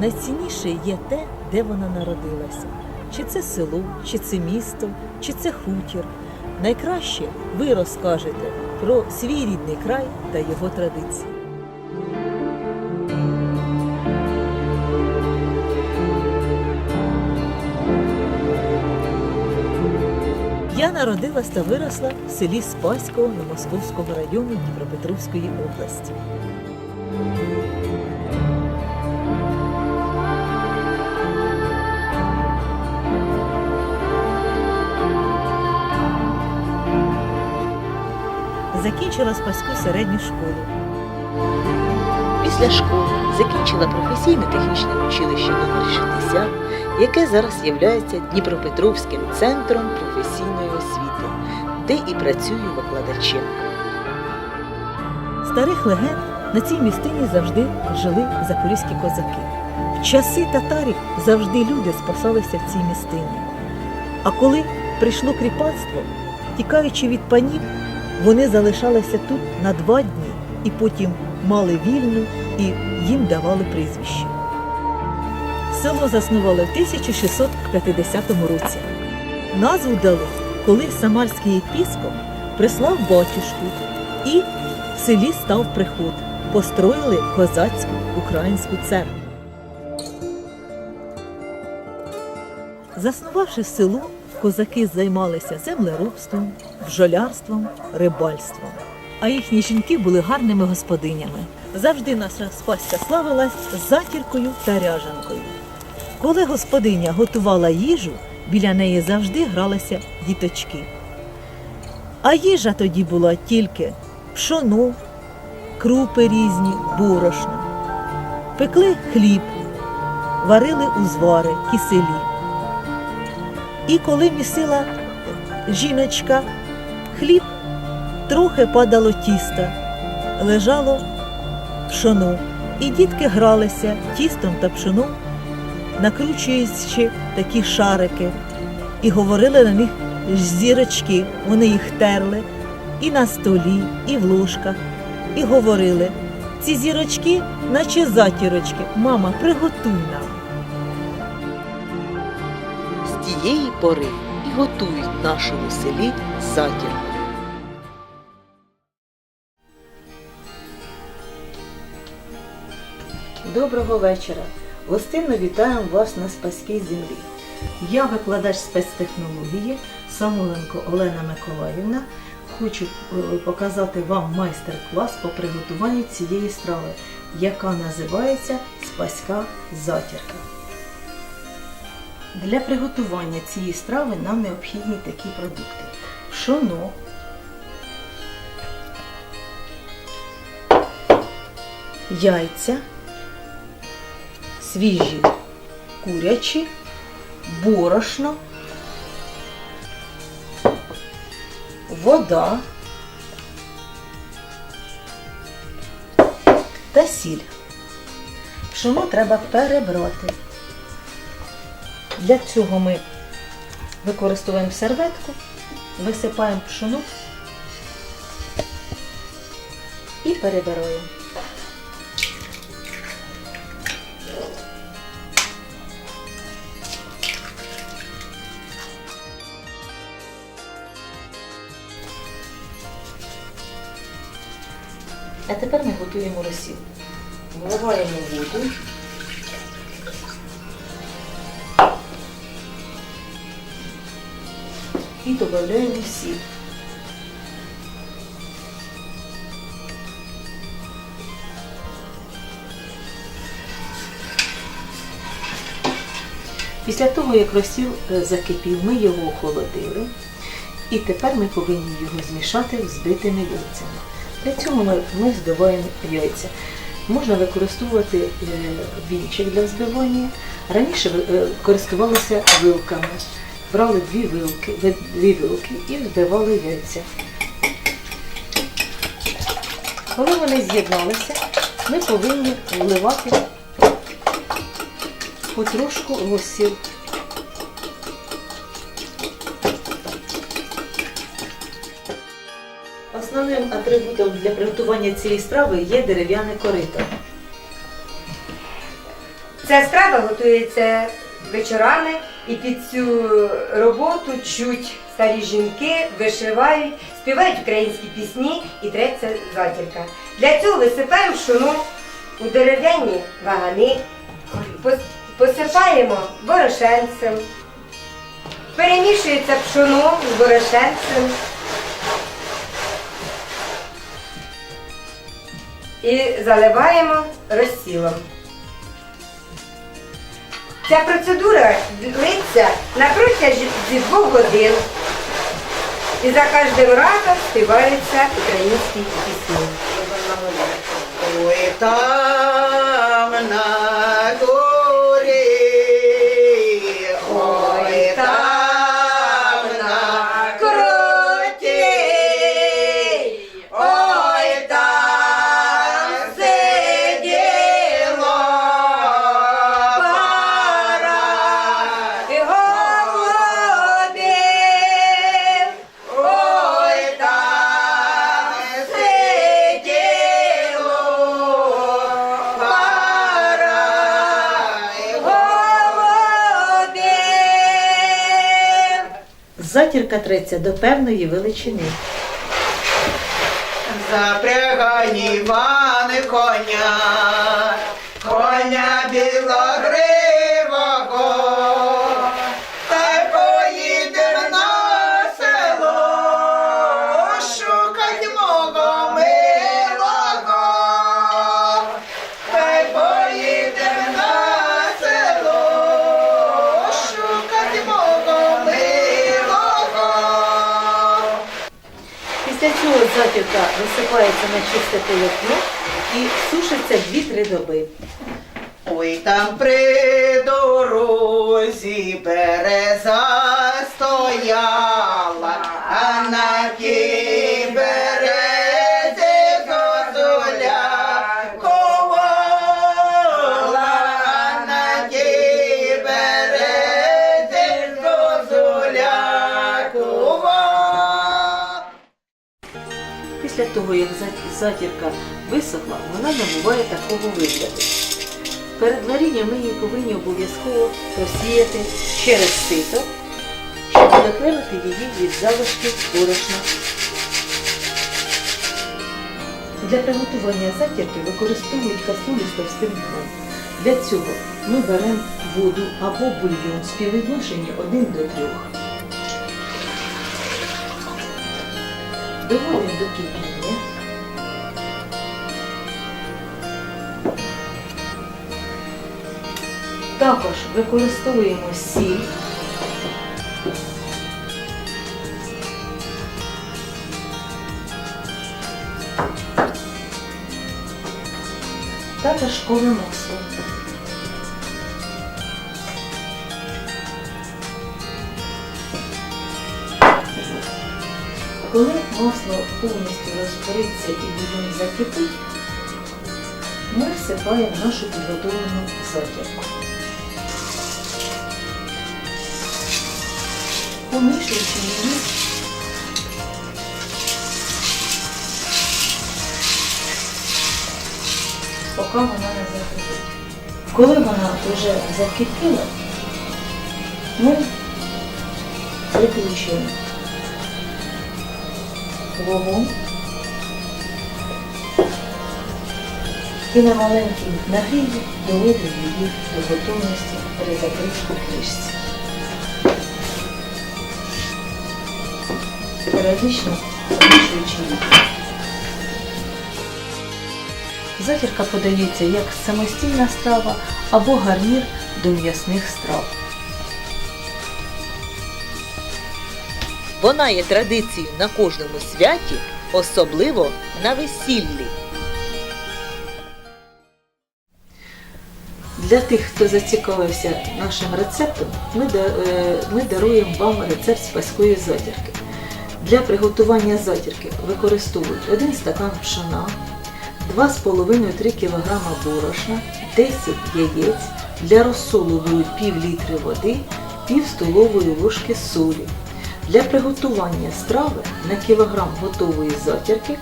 Найцінніше є те, де вона народилася. Чи це село, чи це місто, чи це хутір. Найкраще ви розкажете про свій рідний край та його традиції. Я народилась та виросла в селі Спаського Новомосковського району Дніпропетровської області. Закінчила Спаську середню школу. Після школи закінчила професійне технічне училище номер 60, яке зараз є Дніпропетровським центром професійної освіти, де і працюю викладачем. Старих легенд на цій містині завжди жили запорізькі козаки. В часи татарів завжди люди спасалися в цій містині. А коли прийшло кріпацтво, тікаючи від панів, вони залишалися тут на два дні і потім мали вільну і їм давали прізвище. Село заснували в 1650 році. Назву дали, коли самарський єпіскоп прислав батюшку і в селі став приход. Построїли козацьку українську церкву. Заснувавши село, козаки займалися землеробством, бджолярством, рибальством. А їхні жінки були гарними господинями. Завжди наша спаська славилась затіркою та ряжанкою. Коли господиня готувала їжу, біля неї завжди гралися діточки. А їжа тоді була тільки пшоно, крупи різні, борошно. Пекли хліб, варили узвари, киселі. І коли місила жіночка хліб, трохи падало тіста, лежало пшоно, і дітки гралися тістом та пшоном, накручуючи такі шарики, і говорили на них зірочки. Вони їх терли і на столі, і в ложках, і говорили. Ці зірочки, наче затірочки, мама, приготуй нам. З тієї пори і готують нашому селі затір. Доброго вечора. Гостинно вітаємо вас на Спаській землі. Я викладач спецтехнології Самоленко Олена Миколаївна. Хочу е, показати вам майстер-клас по приготуванню цієї страви, яка називається Спаська затірка. Для приготування цієї страви нам необхідні такі продукти: пшоно, яйця, свіжі курячі, борошно, вода. Та сіль. Пшоно треба перебрати. Для цього ми використовуємо серветку, висипаємо пшоно і перебираємо. А тепер ми готуємо розсіл. Вливаємо воду. І додаємо сіль. Після того, як розсіл е, закипів, ми його охолодили. І тепер ми повинні його змішати з збитими яйцями. Для цього ми, ми збиваємо яйця. Можна використовувати е, вінчик для збивання. Раніше е, користувалися вилками. Брали дві вилки, дві вилки і збивали яйця. Коли вони з'єдналися, ми повинні вливати потрошку розсіл. Основним атрибутом для приготування цієї страви є дерев'яне корито. Ця страва готується вечорами і під цю роботу чуть старі жінки, вишивають, співають українські пісні і треться затірка. Для цього висипаємо пшоно у дерев'яні вагани, посипаємо борошенцем, перемішується пшоно з борошенцем. І заливаємо розсілом. Ця процедура длиться на протязі двох годин. І за кожним разом співаються українські пісні. Там на Затірка треться до певної величини. Запрягай вани коня, коня білогривого, Після цього затірка висипається на чисте полотно і сушиться 2-3 доби. Ой, там при дорозі береза стояла, Після того, як затірка висохла, вона набуває такого вигляду. Перед варінням ми її повинні обов'язково просіяти через сито, щоб відокремити її від залишків борошна. Для приготування затірки використовують каструлі з товстим дном. Для цього ми беремо воду або бульйон в співвідношенні 1 до 3. Доводимо до кипіння. Також використовуємо сіль. Закипить, ми всипаємо нашу підготовлену затірку. Помішуючи її, поки вона не закипить. Коли вона вже закипіла, ми виключуємо вогонь і на маленькій нагріві доводимо її до готовності при закритій кришці. Періодично помішуючи її. Затірка подається як самостійна страва або гарнір до м'ясних страв. Вона є традицією на кожному святі, особливо на весіллі. Для тих, хто зацікавився нашим рецептом, ми, е, даруємо вам рецепт спаської затірки. Для приготування затірки використовують 1 стакан пшона, 2,5-3 кг борошна, 10 яєць, для розсолу беруть пів літри води, пів столової ложки солі. Для приготування страви на кілограм готової затірки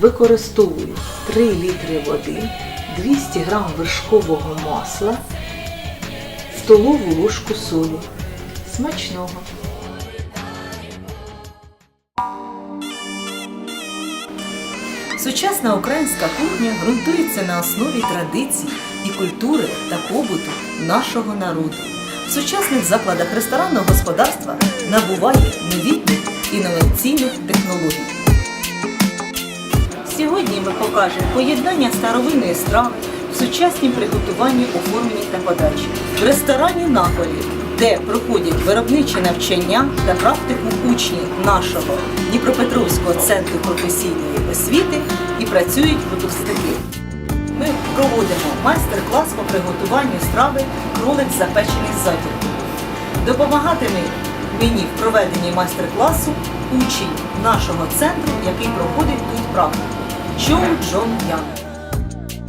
використовую 3 літри води, 200 г вершкового масла, столову ложку солі. Смачного! Сучасна українська кухня ґрунтується на основі традицій і культури та побуту нашого народу. В сучасних закладах ресторанного господарства набуває новітніх інноваційних технологій. Сьогодні ми покажемо поєднання старовинної страви в сучаснім приготуванні, оформленні та подачі в ресторані Наполі, де проходять виробничі навчання та практику учні нашого Дніпропетровського центру професійної освіти і працюють випускники. Ми проводимо майстер-клас по приготуванню страви кролик запечений з. Допомагатиме мені в проведенні майстер-класу учень нашого центру, який проходить тут практику. Чоу Джон Ян.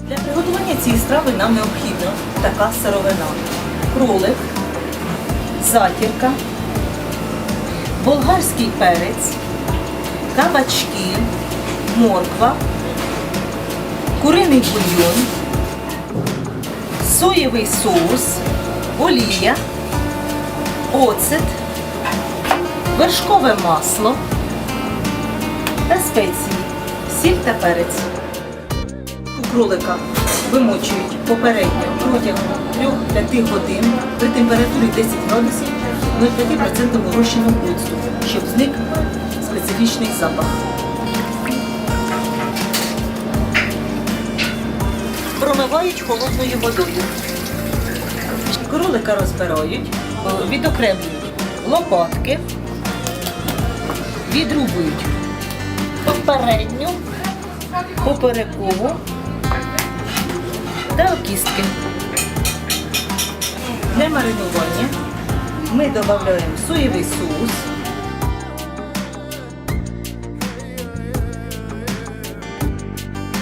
Для приготування цієї страви нам необхідна така сировина. Кролик, затірка, болгарський перець, кабачки, морква, куриний бульйон, соєвий соус, олія, оцет, вершкове масло та спеції, сіль та перець. У кролика вимочують попередньо протягом 3-5 годин при температурі 10 градусів 0,5% розчином оцту, щоб зник специфічний запах. Промивають холодною водою. Кролика розбирають, е, відокремлюють лопатки, відрубують попередню, поперекову та кістки. Для маринування ми додаємо соєвий соус,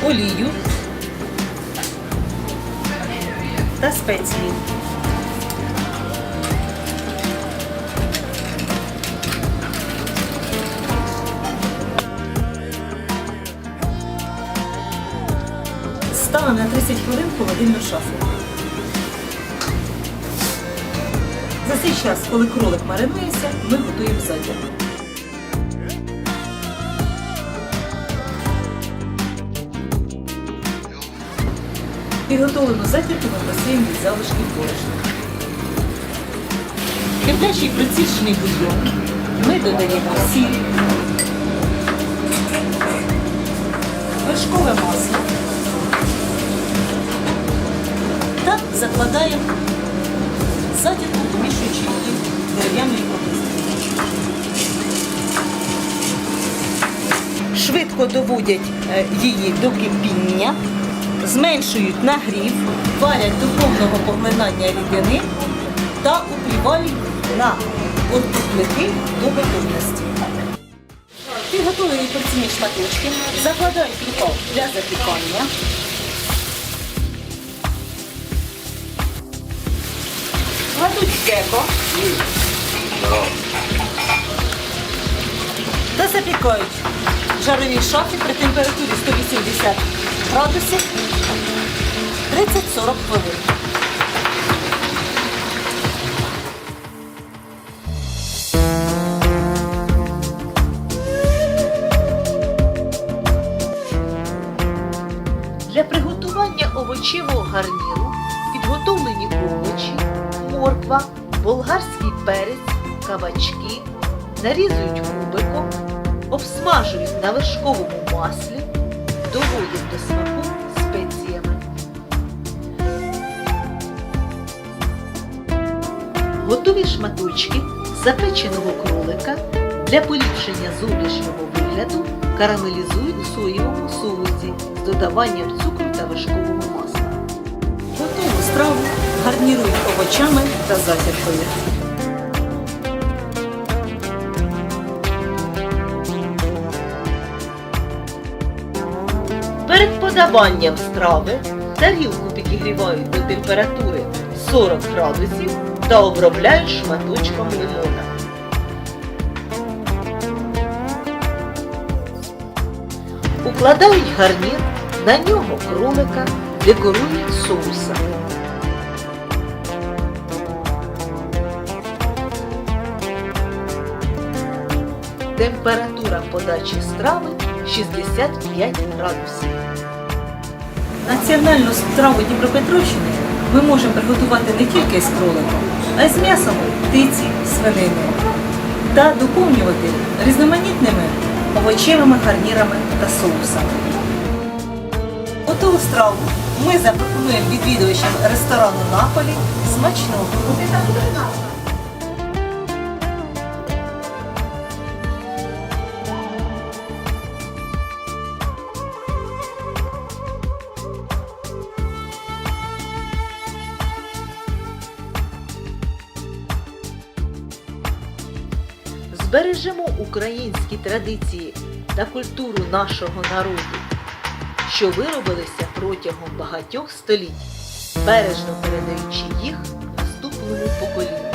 олію та спеції. Ставимо на 30 хвилин в холодильну шафу. За цей час, коли кролик маринується, ми готуємо затір. Підготовлену затірку ми просіємо від залишків борошна. Киплячий прицічний бульйон ми додаємо сіль, вершкове масло закладаємо затірку, помішуючи її дерев'яною капустою. Швидко доводять е, її до кипіння, зменшують нагрів, варять до повного поглинання рідини та укріпають на плити до готовності. Підготовлені порційні шматочки, закладають рукав для запікання. Кладуть в деко та запікають. В жаровій при температурі 180 градусів. 30-40 хвилин. Болгарський перець, кабачки нарізують кубиком, обсмажують на вершковому маслі, доводять до смаку спеціями. Готові шматочки запеченого кролика для поліпшення зовнішнього вигляду карамелізують в соєвому соусі з додаванням цукру та вершкового масла. Готову страву гарнірують овочами та затіркою. Перед подаванням страви тарілку підігрівають до температури 40 градусів та обробляють шматочком лимона. Укладають гарнір, на нього кролика, декорують соусом. Температура подачі страви 65 градусів. Національну страву Дніпропетровщини ми можемо приготувати не тільки з кроликом, а й з м'ясом птиці, свинини та доповнювати різноманітними овочевими гарнірами та соусами. Готову страву ми запропонуємо відвідувачам ресторану Наполі смачного. Збережемо українські традиції та культуру нашого народу, що виробилися протягом багатьох століть, бережно передаючи їх наступному поколінню.